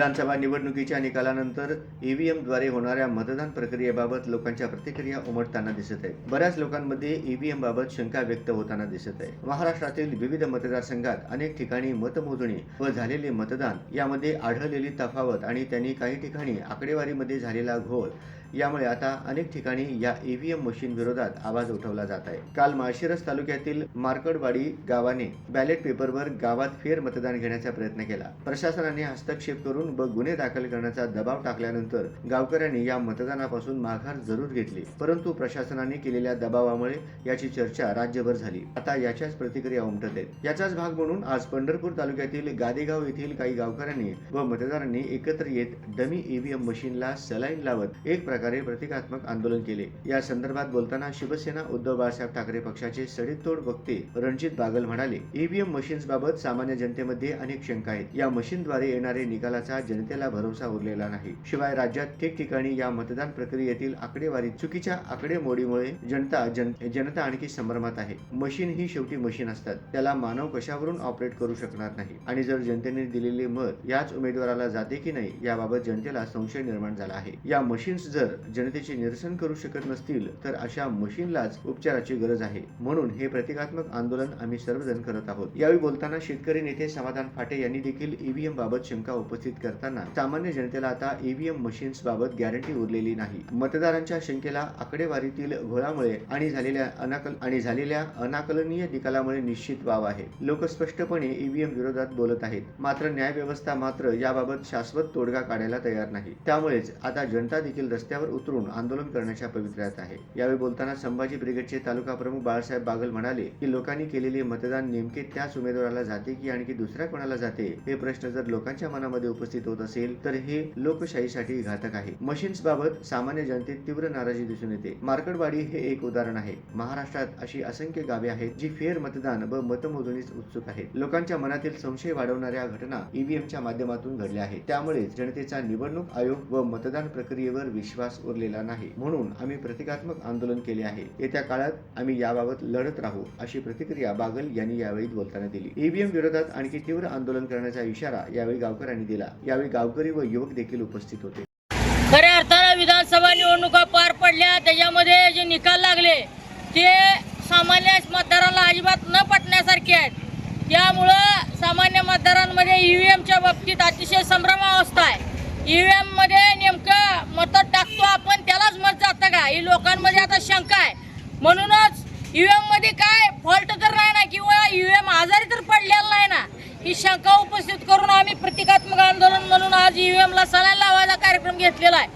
विधानसभा निवडणुकीच्या निकालानंतर ईव्हीएमद्वारे होणाऱ्या मतदान प्रक्रियेबाबत लोकांच्या प्रतिक्रिया उमटताना दिसत आहेत. बऱ्याच लोकांमध्ये ईव्हीएम बाबत शंका व्यक्त होताना दिसत आहे. महाराष्ट्रातील विविध मतदारसंघात अनेक ठिकाणी मतमोजणी व झालेले मतदान यामध्ये आढळलेली तफावत आणि त्यांनी काही ठिकाणी आकडेवारीमध्ये झालेला घोळ यामुळे आता अनेक ठिकाणी या ईव्हीएम मशीन विरोधात आवाज उठवला जात आहे. काल माळशिरस तालुक्यातील मार्कडवाडी गावाने बॅलेट पेपरवर गावात फेर मतदान घेण्याचा प्रयत्न केला. प्रशासनाने हस्तक्षेप करून व गुन्हे दाखल करण्याचा दबाव टाकल्यानंतर गावकऱ्यांनी या मतदानापासून माघार जरूर घेतली. परंतु प्रशासनाने केलेल्या दबावामुळे याची चर्चा राज्यभर झाली. आता याच्याच प्रतिक्रिया उमटत आहेत. याचाच भाग म्हणून आज पंढरपूर तालुक्यातील गादेगाव येथील काही गावकऱ्यांनी व मतदारांनी एकत्र येत डमी ईव्हीएम मशीनला सलाईन लावत एक प्रकार प्रतिकात्मक आंदोलन केले. या संदर्भात बोलताना शिवसेना उद्धव बाळासाहेब ठाकरे पक्षाचे सडीतोड वक्ते रणजित बागल म्हणाले e ईव्हीएम मशीन्स बाबत सामान्य जनतेमध्ये अनेक शंका आहेत. या मशीनद्वारे येणारे निकालाचा जनतेला भरोसा उरलेला नाही. शिवाय राज्यात ठिकठिकाणी या मतदान प्रक्रियेतील आकडेवारी चुकीच्या आकडेमोडीमुळे जनता जन जनता आणखी संभ्रमात आहे. मशीन ही शेवटी मशीन असतात. त्याला मानव कशावरून ऑपरेट करू शकणार नाही? आणि जर जनतेने दिलेले मत याच उमेदवाराला जाते की नाही याबाबत जनतेला संशय निर्माण झाला आहे. या मशीन्स जर जनतेचे निरसन करू शकत नसतील तर अशा मशीनलाच उपचाराची गरज आहे. म्हणून हे प्रतिकात्मक आंदोलन आम्ही सर्वजण करत आहोत. यावेळी बोलताना शेतकरी नेते समाधान फाटे यांनी देखील ईव्हीएम बाबत शंका उपस्थित करताना सामान्य जनतेला आता ईव्हीएम मशीन्स बाबत गॅरंटी उरलेली नाही. मतदारांच्या शंकेला आकडेवारीतील घोळामुळे आणि झालेल्या अनाकल आणि झालेल्या अनाकलनीय निकालामुळे निश्चित वाव आहे. लोक स्पष्टपणे ईव्हीएम विरोधात बोलत आहेत. मात्र न्याय व्यवस्था मात्र याबाबत शाश्वत तोडगा काढायला तयार नाही. त्यामुळेच आता जनता देखील रस्त्यावर उतरून आंदोलन करण्याच्या पवित्र्यात आहे. यावेळी बोलताना संभाजी ब्रिगेडचे तालुका प्रमुख बाळासाहेब बागल म्हणाले की लोकांनी केलेले मतदान नेमके त्याच उमेदवाराला जाते की आणखी दुसऱ्या कोणाला जाते? हे प्रश्न जर लोकांच्या मनामध्ये उपस्थित होत असेल तर हे लोकशाहीसाठी घातक आहे. मशीन्स बाबत सामान्य जनतेत तीव्र नाराजी दिसून येते. मार्कडवाडी हे एक उदाहरण आहे. महाराष्ट्रात अशी असंख्य गावे आहेत जी फेर मतदान व मतमोजणीस उत्सुक आहेत. लोकांच्या मनातील संशय वाढवणाऱ्या घटना ईव्हीएमच्या माध्यमातून घडल्या आहेत. त्यामुळे जनतेचा निवडणूक आयोग व मतदान प्रक्रियेवर विश्वास उरलेला नाही. म्हणून आम्ही प्रतिकात्मक आंदोलन केले आहे. येत्या काळात आम्ही याबाबत लढत राहू अशी प्रतिक्रिया बागल यांनी यावेळी बोलताना दिली. ईव्हीएम विरोधात आणखी तीव्र आंदोलन करण्याचा इशारा यावेळी गावकऱ्यांनी दिला. यावेळी गावकरी व युवक देखील उपस्थित होते. खऱ्या अर्थानं विधानसभा निवडणुका पार पडल्या त्याच्यामध्ये जे निकाल लागले ते सामान्य मतदारांना अजिबात न पटण्यासारखे आहेत. त्यामुळं सामान्य मतदारांमध्ये ई व्ही एमच्या बाबतीत अतिशय संभ्रमावस्था ईव्हीएम ई एममध्ये नेमकं मतं टाकतो आपण त्यालाच मत जातं का? ही लोकांमध्ये आता शंका आहे. म्हणूनच ईव्हीएममध्ये एममध्ये काय फॉल्ट तर नाही ना किंवा ईव्हीएम एम आजारी तर पडलेला नाही ना ही शंका उपस्थित करून आम्ही प्रतिकात्मक आंदोलन म्हणून आज ई व्ही एमला लावायचा कार्यक्रम घेतलेला आहे.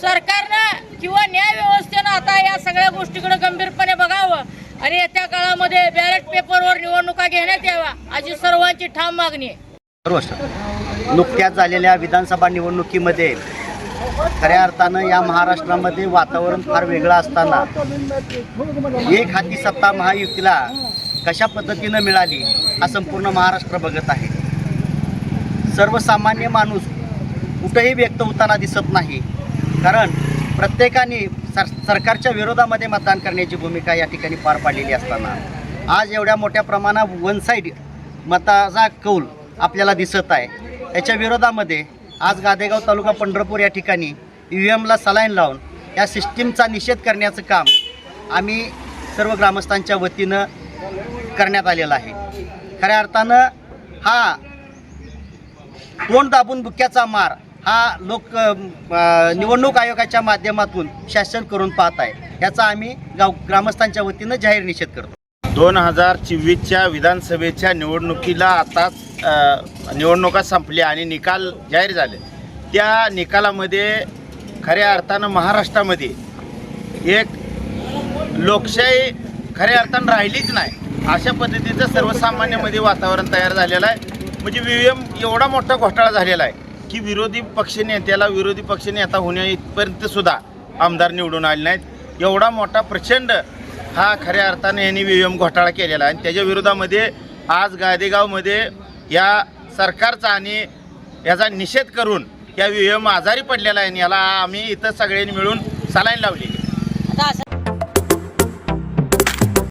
सरकारनं किंवा न्याय व्यवस्थेनं आता या सगळ्या गोष्टीकडे गंभीरपणे बघावं आणि येत्या काळामध्ये बॅलेट पेपरवर निवडणुका घेण्यात यावा अशी सर्वांची ठाम मागणी आहे. नुकत्याच झालेल्या विधानसभा निवडणुकीमध्ये खऱ्या अर्थानं या महाराष्ट्रामध्ये वातावरण फार वेगळं असताना एक हाती सत्ता महायुतीला कशा पद्धतीनं मिळाली हा संपूर्ण महाराष्ट्र बघत आहे. सर्वसामान्य माणूस कुठंही व्यक्त होताना दिसत नाही. कारण प्रत्येकाने सर सरकारच्या विरोधामध्ये मतदान करण्याची भूमिका या ठिकाणी पार पाडलेली असताना आज एवढ्या मोठ्या प्रमाणात वन साईड मताचा कौल आपल्याला दिसत आहे. याच्या विरोधामध्ये आज गादेगाव तालुका पंढरपूर या ठिकाणी ई व्ही एमला सलाईन लावून या सिस्टीमचा निषेध करण्याचं काम आम्ही सर्व ग्रामस्थांच्या वतीनं करण्यात आलेलं आहे. खऱ्या अर्थानं हा तोंड दाबून बुक्याचा मार हा लोक निवडणूक आयोगाच्या माध्यमातून शासन करून पाहत आहे. याचा आम्ही गाव ग्रामस्थांच्या वतीनं जाहीर निषेध करतो. दोन हजार चोवीसच्या विधानसभेच्या निवडणुकीला आताच निवडणुका संपल्या आणि निकाल जाहीर झाले. त्या निकालामध्ये खऱ्या अर्थानं महाराष्ट्रामध्ये एक लोकशाही खऱ्या अर्थानं राहिलीच नाही. अशा पद्धतीचं सर्वसामान्यामध्ये वातावरण तयार झालेलं आहे. म्हणजे व्ही एम एवढा मोठा घोटाळा झालेला आहे की विरोधी पक्षनेत्याला विरोधी पक्षनेता होण्या इथपर्यंतसुद्धा आमदार निवडून आले नाहीत. एवढा मोठा प्रचंड हा खऱ्या अर्थाने यांनी व्ही एम घोटाळा केलेला आहे. आणि त्याच्या विरोधामध्ये आज गादेगावमध्ये या सरकारचा आणि याचा निषेध करून या व्ही एम आजारी पडलेला आहे आणि याला आम्ही इथं सगळ्यांनी मिळून सलाईन लावली